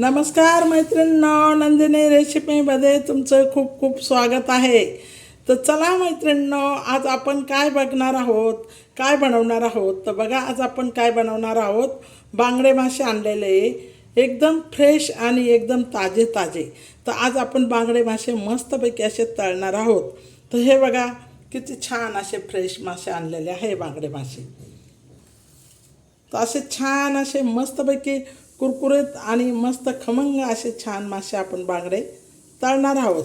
नमस्कार मैत्रिणींनो नंदिनी रेसिपीमध्ये तुमचं खूप खूप स्वागत आहे. तर चला मैत्रिणींनो आज आपण काय बघणार आहोत? काय बनवणार आहोत? तर बघा आज आपण काय बनवणार आहोत? बांगडे मासे आणलेले एकदम फ्रेश आणि एकदम ताजे ताजे तर आज आपण बांगडे मासे मस्तपैकी असे तळणार आहोत. तर हे बघा किती छान असे फ्रेश मासे आणलेले आहे बांगडे मासे. तर असे छान असे मस्तपैकी कुरकुरीत आणि मस्त खमंग असे छान मासे आपण बांगडे तळणार आहोत.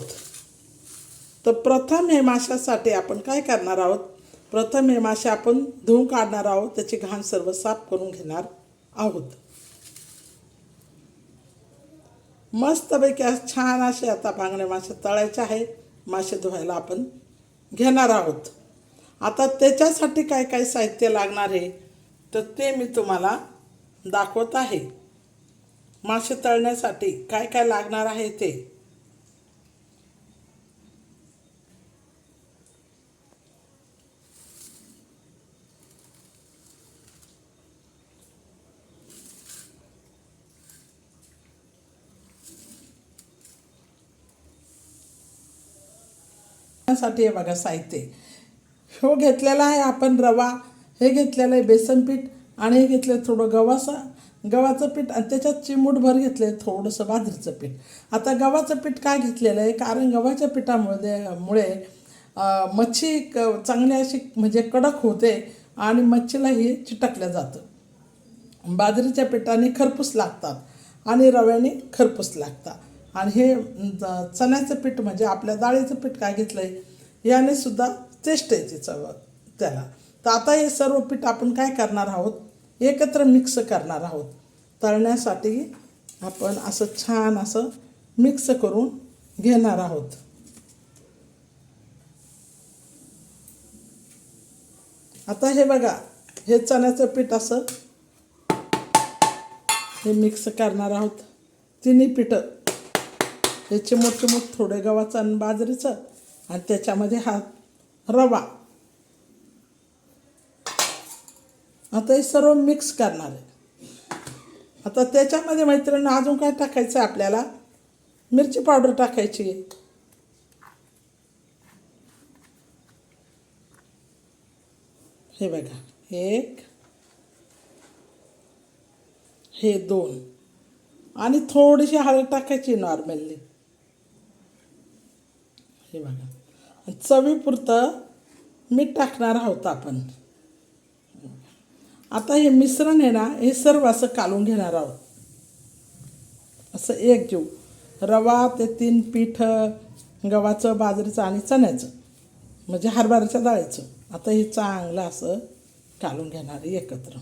तर प्रथम हे माशासाठी आपण काय करणार आहोत? प्रथम हे मासे आपण धुवून काढणार आहोत. त्याची घाण सर्व साफ करून घेणार आहोत. मस्तपैकी छान असे आता बांगडे मासे तळायचे आहे मासे धुवायला आपण घेणार आहोत. आता त्याच्यासाठी काय काय साहित्य लागणार आहे? तर ते मी तुम्हाला दाखवत आहे. मासे तळण्यासाठी काय काय लागणार आहे ते? साठी हे बघा साहित्य. हो घेतलेला आहे आपण रवा हे घेतलेलं आहे बेसन पीठ आणि हे घेतलं थोडं गव्हाचं. गव्हाचं पीठ आणि त्याच्यात चिमूटभर घेतलं आहे थोडंसं बाजरीचं पीठ. आता गव्हाचं पीठ काय घेतलेलं आहे? कारण गव्हाच्या पिठामुळे मुळे मच्छी क चांगली अशी म्हणजे कडक होते आणि मच्छीला हे चिटकलं जातं. बाजरीच्या पिठाने खरपूस लागतात आणि रव्याने खरपूस लागतात. आणि हे चण्याचं पीठ म्हणजे आपल्या डाळीचं पीठ काय घेतलं आहे याने सुद्धा टेस्ट येते चव त्याला. तर आता हे सर्व पीठ आपण काय करणार आहोत? एकत्र मिक्स करणार आहोत. तळण्यासाठी आपण असं छान असं मिक्स करून घेणार आहोत. आता हे बघा हे चण्याचं पीठ असं हे मिक्स करणार आहोत. तिन्ही पिठं. हे चिमूट चिमूट थोडे गव्हाचं आणि बाजरीचं आणि त्याच्यामध्ये हा रवा. आता हे सर्व मिक्स करणार आहे. आता त्याच्यामध्ये मैत्रिणी अजून काय टाकायचं आहे आपल्याला? मिरची पावडर टाकायची. आहे हे बघा एक हे दोन आणि थोडीशी हळद टाकायची नॉर्मली हे बघा. चवीपुरतं मीठ टाकणार आहोत आपण. आता हे मिश्रण आहे ना हे सर्व असं कालून घेणार आहोत. असं एक जीव. रवा ते तीन पीठ गव्हाचं बाजरीचं आणि चण्याचं म्हणजे हरभऱ्याच्या डाळीचं. आता हे चांगलं असं कालून घेणार एकत्र.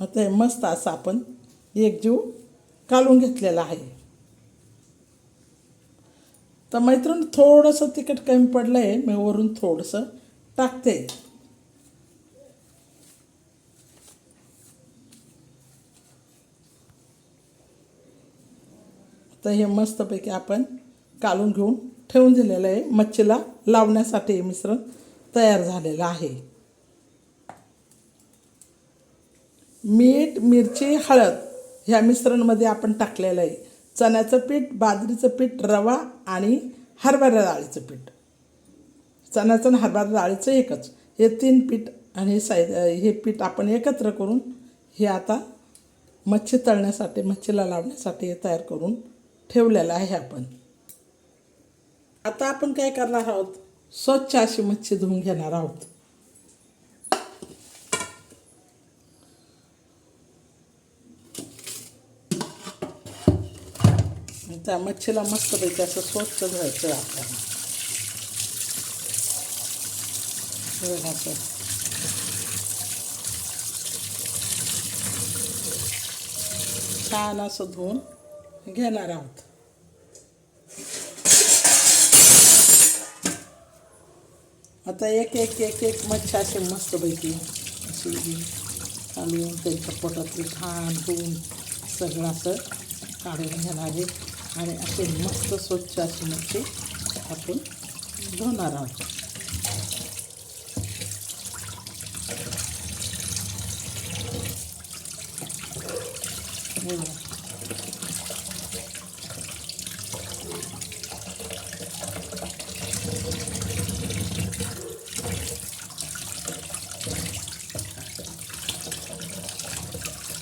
आता हे मस्त असं आपण एक जीव कालून घेतलेला आहे. तर मैत्रीण थोडंसं तिखट कमी पडलं आहे मी वरून थोडंसं टाकते. तर हे मस्तपैकी आपण कालून घेऊन ठेवून दिलेलं आहे. मच्छीला लावण्यासाठी हे मिश्रण तयार झालेलं आहे. मीठ मिरची हळद ह्या मिश्रणमध्ये आपण टाकलेलं आहे. चण्याचं पीठ बाजरीचं पीठ रवा आणि हरभरा डाळीचं पीठ. चण्याचं आणि हरभरा डाळीचं एकच. हे तीन पीठ आणि हे हे पीठ आपण एकत्र करून हे आता मच्छी तळण्यासाठी मच्छीला लावण्यासाठी हे तयार करून ठेवलेलं आहे आपण. आता आपण काय करणार आहोत? स्वच्छ अशी मच्छी धुवून घेणार आहोत. त्या मच्छीला मस्तपैकी असं स्वच्छ धुवायचं आपल्याला. छान असं धुवून घेणार आहोत. आता एक एक एक एक मच्छी असे मस्तपैकी अशी घालून त्यांच्या पोटातली घाण धुवून सगळं असं काढून घेणार आहे. आणि असे मस्त स्वच्छ असे मच्छी आपण धुणार आहोत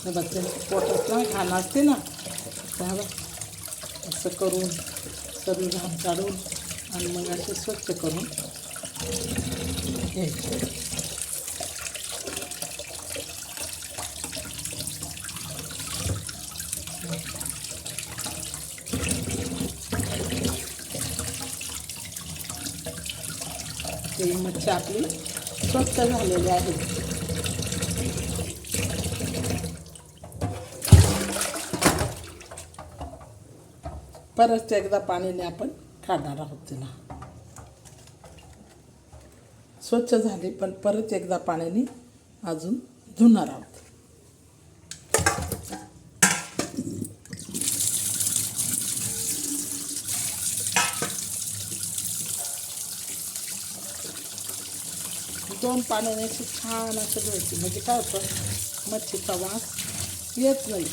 बच्चांची पोटात पण खाणं असते ना त्याला असं करून सर्व घाम काढून आणि मग असे स्वच्छ करून ते मच्छी आपली स्वच्छ झालेली आहे. परत एकदा पाण्याने आपण काढणार आहोत तिला. स्वच्छ झाली पण परत एकदा पाण्याने अजून धुणार आहोत. दोन पाण्याने अशी छान असं धुवायची म्हणजे काय होतं मच्छीचा वास येत नाही.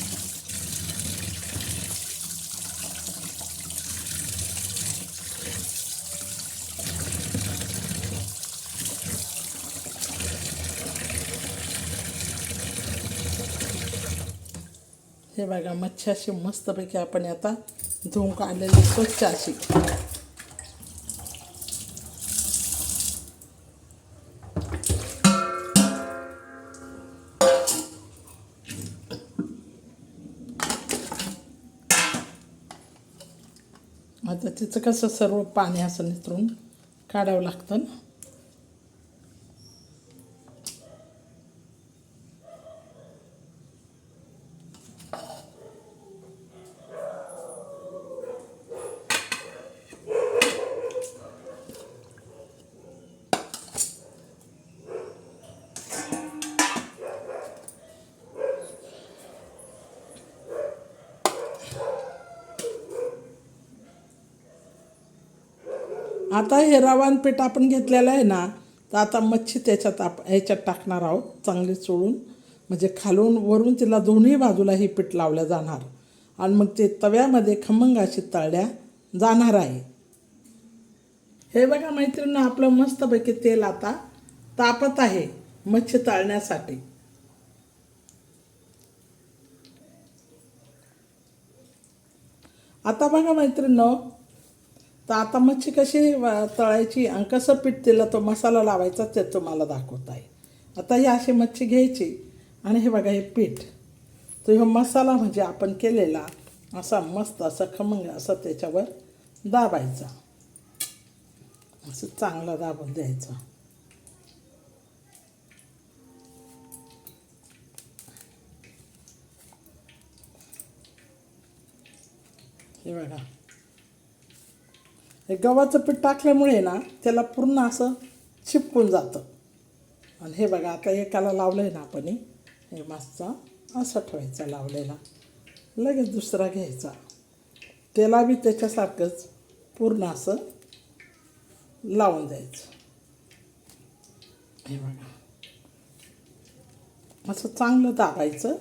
हे बघा मच्छी अशी मस्तपैकी आपण आता धुवून काढलेली स्वच्छ अशी. तिचं कसं सर्व पाणी असं निचरून काढावं लागतं आता हे रवान पीठ आपण घेतलेलं आहे ना तर आता मच्छी त्याच्यात आप ह्याच्यात टाकणार आहोत चांगली चोळून. म्हणजे खालून वरून तिला दोन्ही बाजूला हे पीठ लावलं जाणार. आणि मग ते तव्यामध्ये खमंगाशी तळल्या जाणार आहे. हे बघा मैत्रिणी आपलं मस्तपैकी तेल आता तापत आहे मच्छी तळण्यासाठी. आता बघा मैत्रिणी तर आता मच्छी कशी तळायची आणि कसं पीठ तिला तो मसाला लावायचा ते तुम्हाला दाखवत आहे आता ही अशी मच्छी घ्यायची आणि हे बघा हे पीठ. तर ह्यो मसाला म्हणजे आपण केलेला असा मस्त असा खमंग असा त्याच्यावर दाबायचा. असं चांगला दाबून द्यायचा. हे बघा. हे गव्हाचं पीठ टाकल्यामुळे ना त्याला पूर्ण असं चिपकून जातं. आणि हे बघा आता एकाला लावलं आहे ना आपण हे. हे मासचा असा ठेवायचा लावलेला. लगेच दुसरा घ्यायचा. त्याला बी त्याच्यासारखंच पूर्ण असं लावून जायचं हे बघा. असं चांगलं दाबायचं.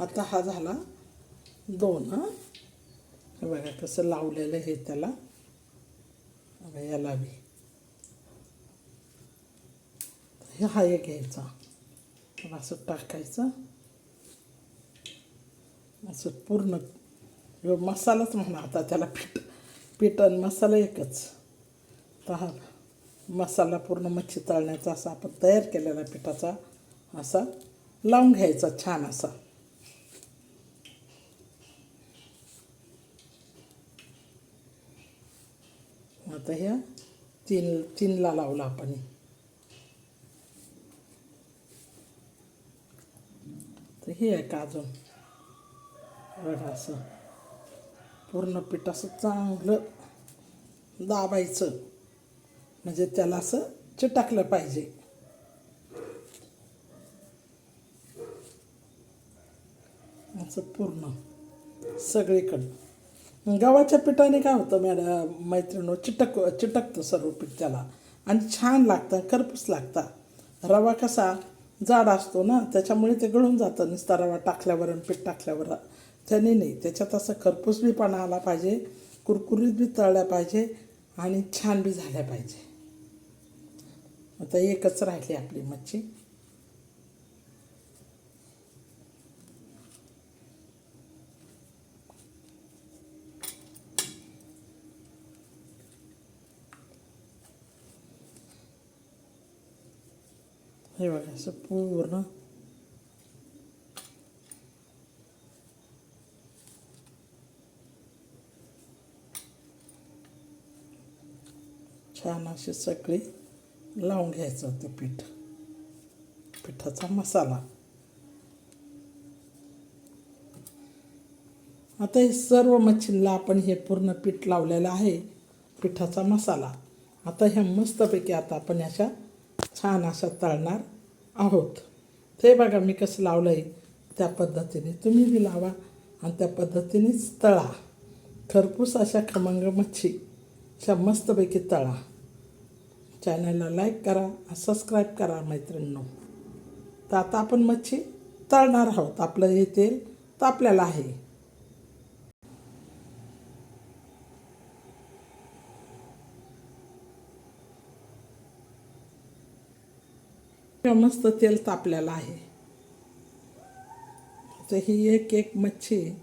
आता हा झाला दोन हां. हे बघा कसं लावलेलं हे त्याला. बघा याला बी. हे हा एक घ्यायचा. असं टाकायचं. असं पूर्ण मसालाच म्हणा आता त्याला पीठ पीठ आणि मसाला एकच. तर हा मसाला पूर्ण मच्छी तळण्याचा असा आपण तयार केलेला पिठाचा असा लावून घ्यायचा छान असा. आता ह्या तीन तीनला लावला आपण तर हे आहे का अजून? बघा असं. पूर्ण पीठ असं चांगलं दाबायचं. म्हणजे त्याला असं चिटाकलं पाहिजे. असं पूर्ण सगळीकडं. गव्हाच्या पिठाने काय होतं मॅडम मैत्रिणी चिटक चिटकतं सर्व पीठ त्याला. आणि छान लागतं करपूस लागतं. रवा कसा जाड असतो ना त्याच्यामुळे ते गळून जातं. नुसता रवा टाकल्यावर आणि पीठ टाकल्यावर. त्याने नाही त्याच्यात असं खरपूस बी पाणा आला पाहिजे कुरकुरीत बी तळल्या पाहिजे आणि छान बी झाल्या पाहिजे. आता एकच राहिली आपली मच्छी. हे बघा असं पूर्ण छान अशी सगळी लावून घ्यायचं ते पीठ पिठाचा मसाला आता हे सर्व मच्छींना आपण हे पूर्ण पीठ लावलेलं आहे पिठाचा मसाला आता ह्या मस्तपैकी आता आपण अशा छान अशा तळणार आहोत. ते बघा मी कसं लावलं आहे त्या पद्धतीने. तुम्ही बी लावा आणि त्या पद्धतीनेच तळा. खरपूस अशा खमंग मच्छी अशा मस्तपैकी तळा. चॅनलला लाईक करा सबस्क्राईब करा मैत्रिणींनो. तर आता आपण मच्छी तळणार आहोत. आपलं हे तेल तापलेलं आहे. मस्त तेल तापलेलं आहे. तर ही एक एक मच्छी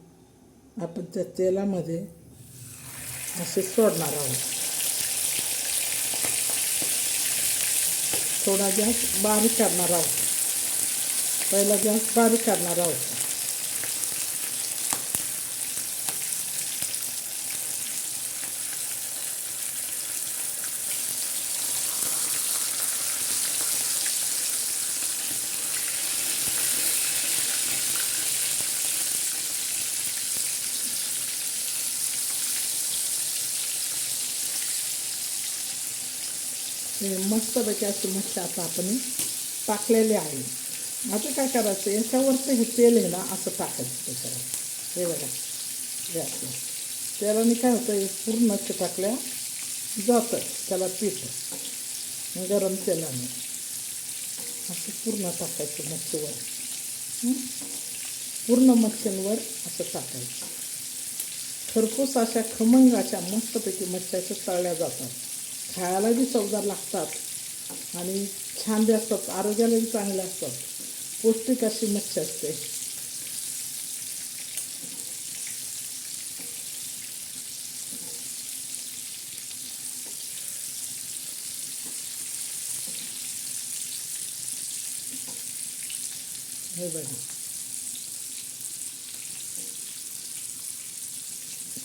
आपण त्या तेलामध्ये असे सोडणार आहोत. थोडा गॅस बारीक करणार आहोत. पहिला गॅस बारीक करणार आहोत. हे मस्तपैकी असं म्हटलं आता आपण टाकलेले आहे. आता काय करायचं? याच्यावरचं हे तेल आहे ना असं टाकायचं त्याच्यावर हे बघा. हे असं. मी काय होतं हे पूर्ण टाकल्या जातं. त्याला पीठ. गरम तेलाने. असं पूर्ण टाकायचं मच्छीवर पूर्ण मच्छ्यांवर असं टाकायचं. खरपूस अशा खमंग अशा मस्तपैकी मच्छ्याच्या तळल्या जातात. खायला बी चवदार लागतात. आणि छान बी असतात आरोग्याला बी चांगले असतात. पौष्टिक अशी मच्छी असते. हे बघा.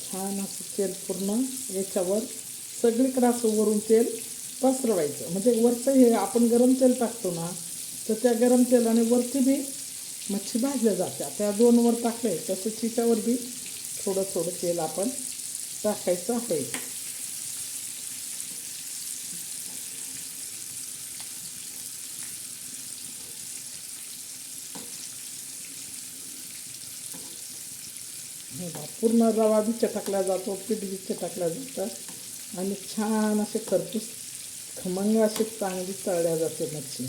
छान असं तेल पूर्ण याच्यावर सगळीकडे असं वरून तेल पसरवायचं. म्हणजे वरचं हे आपण गरम तेल टाकतो ना तर त्या गरम तेलाने वरती बी मच्छी भाजल्या जात्या. त्या दोन वर टाकले तसं तिच्यावर बी थोडं थोडं तेल आपण टाकायचं आहे. पूर्ण रवा बी चटकला जातो पीठ बी चटकला जातं. आणि छान असे खरपूस खमंग असे चांगली तळल्या जाते मच्छी.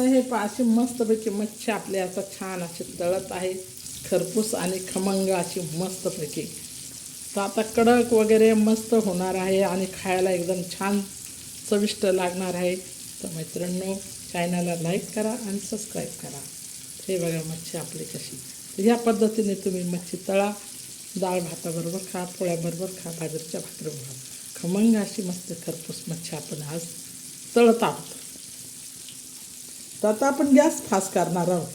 आता हे पा अशी मस्तपैकी मच्छी आपल्या असं छान अशी तळत आहे. खरपूस आणि खमंग अशी मस्तपैकी. तर आता कडक वगैरे मस्त होणार आहे आणि खायला एकदम छान चविष्ट लागणार आहे. तर मैत्रिणींनो चॅनलला लाईक करा आणि सबस्क्राईब करा. हे बघा मच्छी आपली कशी. तर ह्या पद्धतीने तुम्ही मच्छी तळा डाळ भाताबरोबर खा पोळ्याबरोबर खा बाजरीच्या भाकरीबरोबर खमंग अशी मस्त खरपूस मच्छी आपण आज तळत आहोत. तर आता आपण गॅस फास्ट करणार आहोत.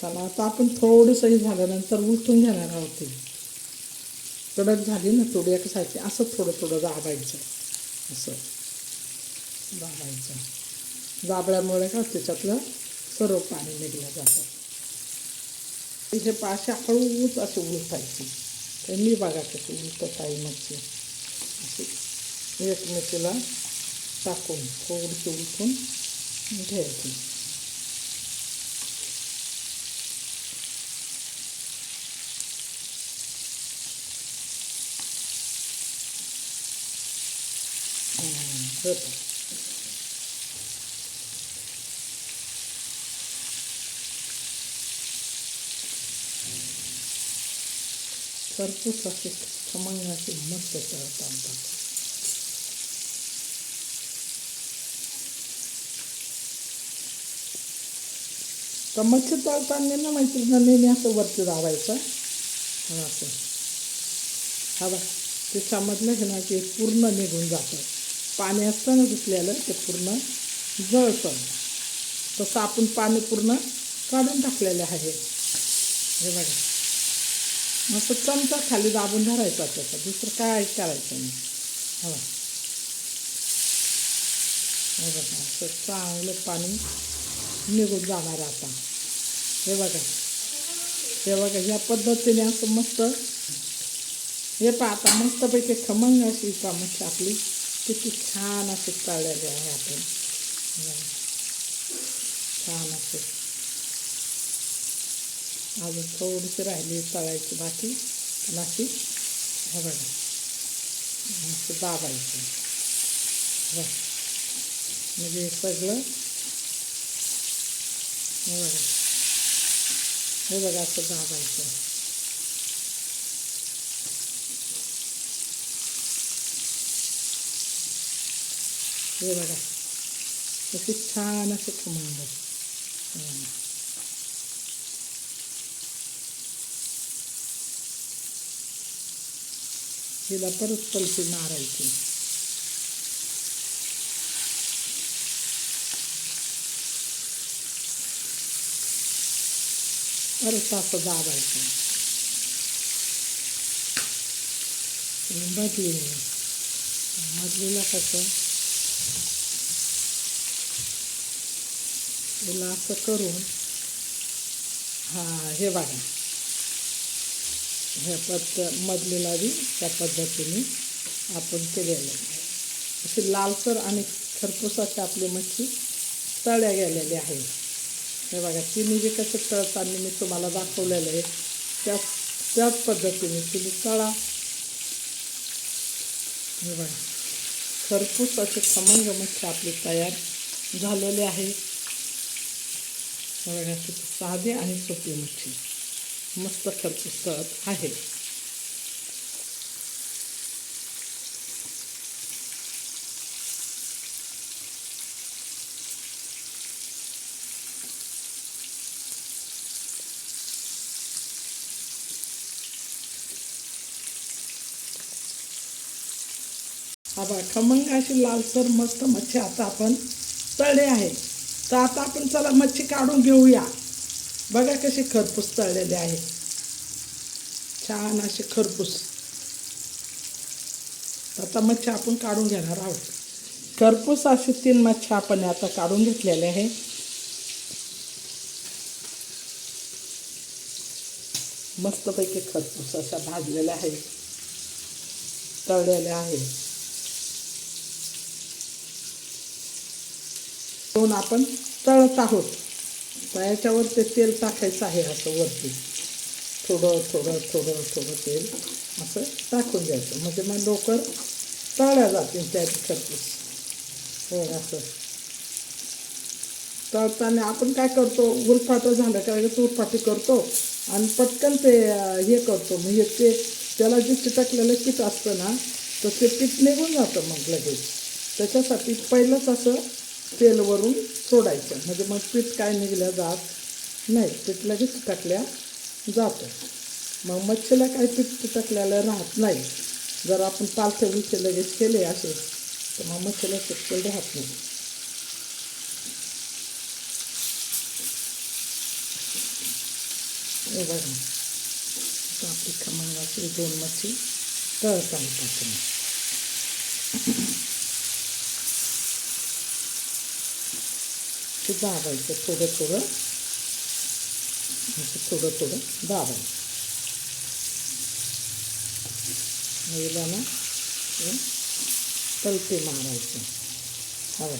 चला आता आपण थोडंसं झाल्यानंतर उलटून घेणार आहोत कडक झाली ना थोडी एका सारखी असं थोडं थोडं दाबायचं. असं. दाबायचं. दाबल्यामुळे का त्याच्यातलं सर्व पाणी निघलं जातं. तिथे पाशा हळूच असे उलटायची तर मी बघा कशी उलटत आहे मच्छी अशी एकमेकीला टाकून थोडीशी उलटून घ्यायची. होतं. खरपूस असे खमंग असे मस्त तळत आणतात. तर मच्छर तळताना ना मैत्रिणींना नेहमी असं वरती दाबायचं. हा असं. हा बा ते समजलं की ना ते पूर्ण निघून जातं. पाणी असतं ना धुतलेलं ते पूर्ण जळतं. तसं आपण पाणी पूर्ण काढून टाकलेलं आहे. हे बघा. मस्त चमचा खाली दाबून धरायचा त्याचा. दुसरं काय करायचं नाही. हो. बघा असं चांगलं पाणी निघून जाणार आता. हे बघा. हे बघा ह्या पद्धतीने असं मस्त हे पहा आता मस्तपैकी खमंग अशी का मस्त आपली. किती छान असे तळलेले आहे आपण. छान असे अजून थोडीशी राहिली तळायची बाकी आणि अशी हे बघा. अशी दाबायची. बघ. म्हणजे सगळं. हे बघा. हे बघा असं दाबायचं. हे बघा. अशी छान असं खमंग. हिला परत पलटी मारायची. परत असं दाबायचं. आणि मधली मधलीला कसं? हिला असं करून हा हे बघा. ह्या पद्ध मधलेला बी त्या पद्धतीने आपण केलेलं आहे. अशी लालसर आणि खरपुसाचे आपली मच्छी तळ्या गेलेली आहे हे बघा तिन्ही जे कसं तळताना मी तुम्हाला दाखवलेलं आहे त्याच त्याच पद्धतीने तुम्ही तळा. हे बघा खरपूस असे खमंग मच्छी आपली तयार झालेली आहे. हे बघा किती साधी आणि सोपी मच्छी. मस्त खरपूस आहे. हा बघा खमंग अशी लालसर मस्त मच्छी. आता आपण तळले आहे. तर आता आपण चला मच्छी काढून घेऊया. बघा कशी खरपूस तळलेली आहे. छान अशी खरपूस. आता मच्छी आपण काढून घेणार आहोत. खरपूस अशी तीन मच्छी आपण आता काढून घेतलेले आहे. मस्तपैकी खरपूस असा भाजलेल्या आहे. तळलेल्या आहे. दोन आपण तळत आहोत. तर याच्यावर ते तेल टाकायचं आहे असं वरती. थोडं थोडं थोडं थोडं तेल असं टाकून द्यायचं. म्हणजे मग लवकर टाळ्या जातील त्या खरपूस हो असं. तळताना आपण काय करतो? उरफाटं झालं काय उरफाटी करतो आणि पटकन ते हे करतो. म्हणजे ते त्याला जे चिटकलेलं पीठ असतं ना तर ते पीठ निघून जातं मग लगेच. त्याच्यासाठी पहिलंच असं तेलवरून सोडायचं. म्हणजे मग पीठ काय निघल्या जात नाही. पीठ लगेच टाकल्या जातं. मग मच्छीला काही पीठ टाकल्याला राहत नाही. जर आपण पालथे उलथे लगेच केले असे तर मग मच्छीला चिटकल राहत नाही. बघा. आपली खमंगाची दोन मच्छी तळत आहे ते दाबायचं थोडं थोडं असं थोडं थोडं दाबायचं महिलांना ना मारायचे हवं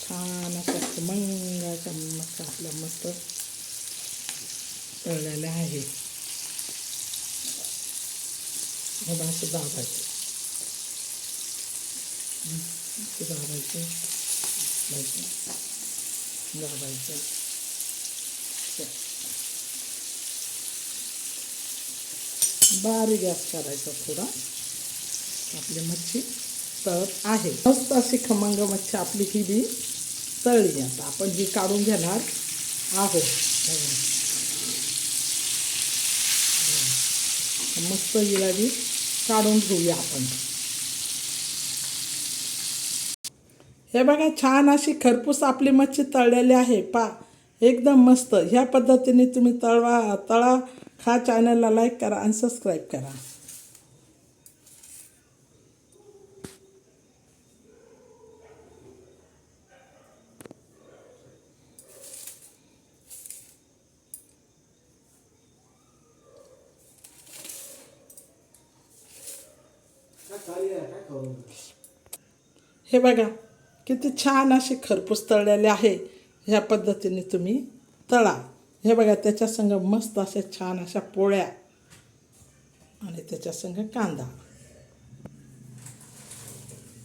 छान अशा खमंगाच्या मस्त आपला मस्त तळलेल्या आहे. हे असं दाबायचं दाबायचं दाबायचं बारी बारीक गॅस करायचा थोडा. आपली मच्छी तळत आहे. मस्त अशी खमंग मच्छी आपली ही बी तळली आता. आपण जी काढून घेणार आहोत. मस्त हिला काढून घेऊया आपण. हे बघा छान अशी खरपूस आपली मच्छी तळलेली आहे. पा एकदम मस्त. ह्या पद्धतीने तुम्ही तळवा तळा. खा चॅनलला लाईक करा आणि सबस्क्राईब करा. हे बघा किती छान असे खरपूस तळलेले आहे. ह्या पद्धतीने तुम्ही तळा. हे बघा त्याच्यासंग मस्त अशा छान अशा पोळ्या. आणि त्याच्यासंग कांदा.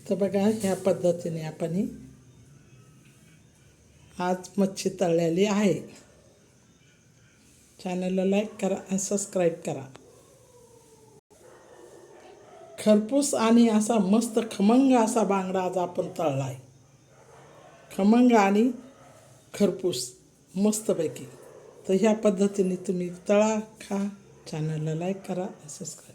तर बघा ह्या पद्धतीने आपण आज मच्छी तळलेली आहे. चॅनलला लाईक करा आणि सबस्क्राईब करा. खरपूस आणि असा मस्त खमंग असा बांगडा आज आपण तळला आहे खमंग आणि खरपूस मस्तपैकी. तर ह्या पद्धतीने तुम्ही तळा खा. चॅनलला लाईक करा सबस्क्राईब